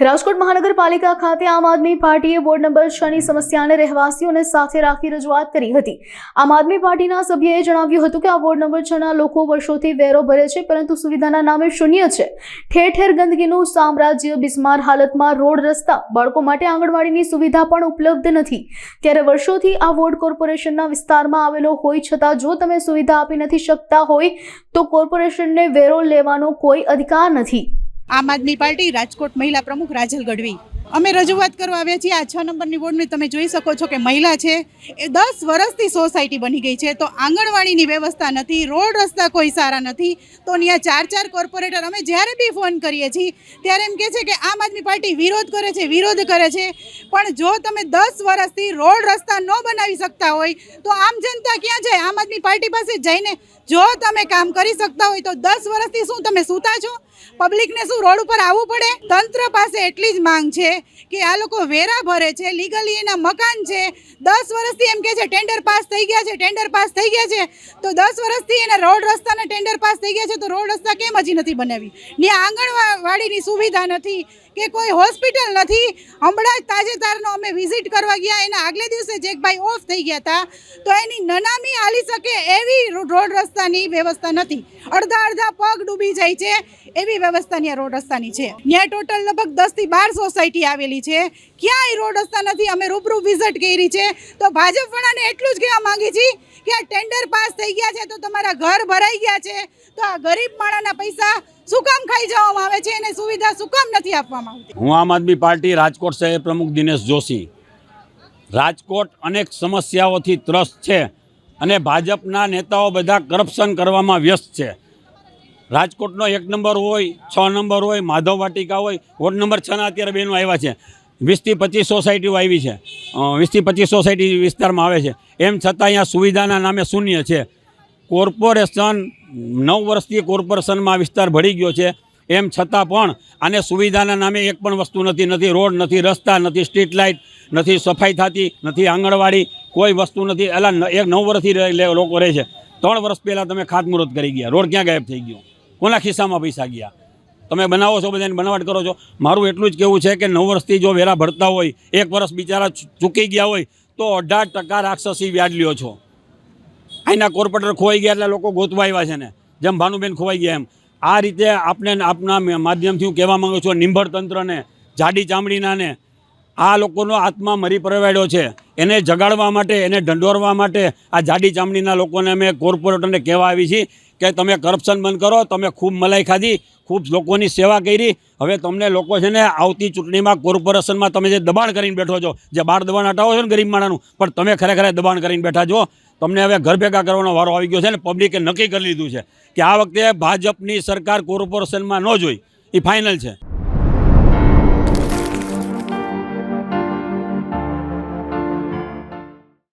રાજકોટ મહાનગરપાલિકા ખાતે આમ આદમી પાર્ટીએ વોર્ડ નંબર છ ની સમસ્યાને રહેવાસીઓને સાથે રાખી રજૂઆત કરી હતી. આમ આદમી પાર્ટીના સભ્યએ જણાવ્યું હતું કે આ વોર્ડ નંબર છ ના લોકો વર્ષોથી વેરો ભરે છે, પરંતુ સુવિધાના નામે શૂન્ય છે. ઠેર ઠેર ગંદકીનું સામ્રાજ્ય, બિસ્માર હાલતમાં રોડ, રસ્તા, બાળકો માટે આંગણવાડીની સુવિધા પણ ઉપલબ્ધ નથી. ત્યારે વર્ષોથી આ વોર્ડ કોર્પોરેશનના વિસ્તારમાં આવેલો હોય છતાં જો તમે સુવિધા આપી નથી શકતા હોય, તો કોર્પોરેશનને વેરો લેવાનો કોઈ અધિકાર નથી. આમ આદમી પાર્ટી રાજકોટ મહિલા પ્રમુખ રાજલ ગઢવી. અમે રજૂઆત કરવા આવ્યા છીએ. આ છ નંબરની વોર્ડની તમે જોઈ શકો છો કે મહિલા છે. એ દસ વર્ષથી સોસાયટી બની ગઈ છે. તો આંગણવાડીની વ્યવસ્થા નથી, રોડ રસ્તા કોઈ સારા નથી. તો ત્યાં ચાર ચાર કોર્પોરેટર અમે જ્યારે બી ફોન કરીએ છીએ, ત્યારે એમ કહે છે કે આમ આદમી પાર્ટી વિરોધ કરે છે, વિરોધ કરે છે. પણ જો તમે દસ વર્ષથી રોડ રસ્તા ન બનાવી શકતા હોય, તો આમ જનતા ક્યાં જાય? આમ આદમી પાર્ટી પાસે જઈને જો તમે કામ કરી શકતા હોય તો દસ વર્ષથી શું તમે સૂતા છો? પબ્લિકને શું રોડ ઉપર આવવું પડે? તંત્ર પાસે એટલી જ માંગ છે કે આ લોકો વેરા ભરે છે લીગલી એના મકાન છે. દસ વર્ષથી એમ કે છે ટેન્ડર પાસ થઈ ગયા છે ટેન્ડર પાસ થઈ ગયા છે. તો દસ વર્ષથી એના રોડ રસ્તાના ટેન્ડર પાસ થઈ ગયા છે, તો રોડ રસ્તા કેમ હજી નથી બનાવી? ત્યાં આંગણવાડીની સુવિધા નથી કે કોઈ હોસ્પિટલ નથી. હમણાં જ તાજેતરનો અમે વિઝિટ કરવા ગયા, એના આગલે દિવસે જેકભાઈ ઓફ થઈ ગયા હતા. તો એની નનામી હાલી શકે એવી રોડ રસ્તાની વ્યવસ્થા નથી. અડધા અડધા પગ ડૂબી જાય છે, એવી વ્યવસ્થા ત્યાં રોડ રસ્તાની છે. ત્યાં ટોટલ લગભગ દસથી બાર સોસાયટી આવેલી છે. ક્યાંય રોડ રસ્તા નથી, અમે રૂબરૂ વિઝિટ કરી છે. તો ભાજપવાળાને એટલું જ કહેવા માંગીએ છીએ કે આ ટેન્ડર પાસ થઈ ગયા છે તો તમારા ઘર ભરાઈ ગયા છે. તો આ ગરીબ માણાના પૈસા શું કામ ખાઈ જવામાં આવે છે? એને સુવિધા શું કામ નથી આપવામાં આવતી? હું આમ આદમી પાર્ટી રાજકોટ શહેર પ્રમુખ દિનેશ જોશી. રાજકોટ અનેક સમસ્યાઓથી ત્રસ્ત છે અને ભાજપના નેતાઓ બધા કરપ્શન કરવામાં વ્યસ્ત છે. રાજકોટનો એક નંબર હોય, છ નંબર હોય, માધવ વાટિકા હોય, વોર્ડ નંબર છના અત્યારે બેનો આવ્યા છે. વીસથી પચીસ સોસાયટીઓ આવી છે. વીસથી પચીસ સોસાયટી વિસ્તારમાં આવે છે. એમ છતાં અહીંયા સુવિધાના નામે શૂન્ય છે. કોર્પોરેશન નવ વર્ષથી કોર્પોરેશનમાં વિસ્તાર ભળી ગયો છે. એમ છતાં પણ આને સુવિધાના નામે એક પણ વસ્તુ નથી નથી રોડ, નથી રસ્તા, નથી સ્ટ્રીટ લાઇટ, નથી સફાઈ થતી, નથી આંગણવાડી, કોઈ વસ્તુ નથી. એલા એક નવ વર્ષથી લોકો રહે છે. ત્રણ વર્ષ પહેલાં તમે ખાતમુહૂર્ત કરી ગયા. રોડ ક્યાં ગાયબ થઈ ગયો? કોના ખિસ્સામાં પૈસા ગયા? તમે બનાવો છો બધાને, બનાવટ કરો છો. મારું એટલું જ કહેવું છે કે નવ વર્ષથી જો વેરા ભરતા હોય, એક વર્ષ બિચારા ચૂકી ગયા હોય, તો અઢાર ટકા રાક્ષસી વ્યાજ લ્યો છો. અહીંના કોર્પોરેટર ખોવાઈ ગયા એટલે લોકો ગોતવા આવ્યા છે ને. જેમ ભાનુબેન ખોવાઈ ગયા એમ. આ રીતે આપને આપના માધ્યમથી હું કહેવા માગું છું, નિંભર તંત્રને, જાડી ચામડીનાને, આ લોકોનો આત્મા મરી પરવાડ્યો છે. એને જગાડવા માટે, એને ઢંઢોરવા માટે આ જાડી ચામડીના લોકોને અમે કોર્પોરેટરને કહેવા આવી છીએ. કે તમે કરપ્શન બંધ કરો, તમે ખૂબ મલાઈ ખાધી, ખૂબ લોકોની સેવા કરી. હવે તમને લોકો છે ને આવતી ચૂંટણીમાં કોર્પોરેશનમાં તમે જે દબાણ કરીને બેઠો છો, જે બાર દબાણ હટાવો છો ને ગરીબ માણાનું, પણ તમે ખરેખર દબાણ કરીને બેઠા છો. તમને હવે ઘર ભેગા કરવાનો વારો આવી ગયો છે ને, પબ્લિકે નક્કી કરી લીધું છે કે આ વખતે ભાજપની સરકાર કોર્પોરેશનમાં ન જોઈ. એ ફાઇનલ છે.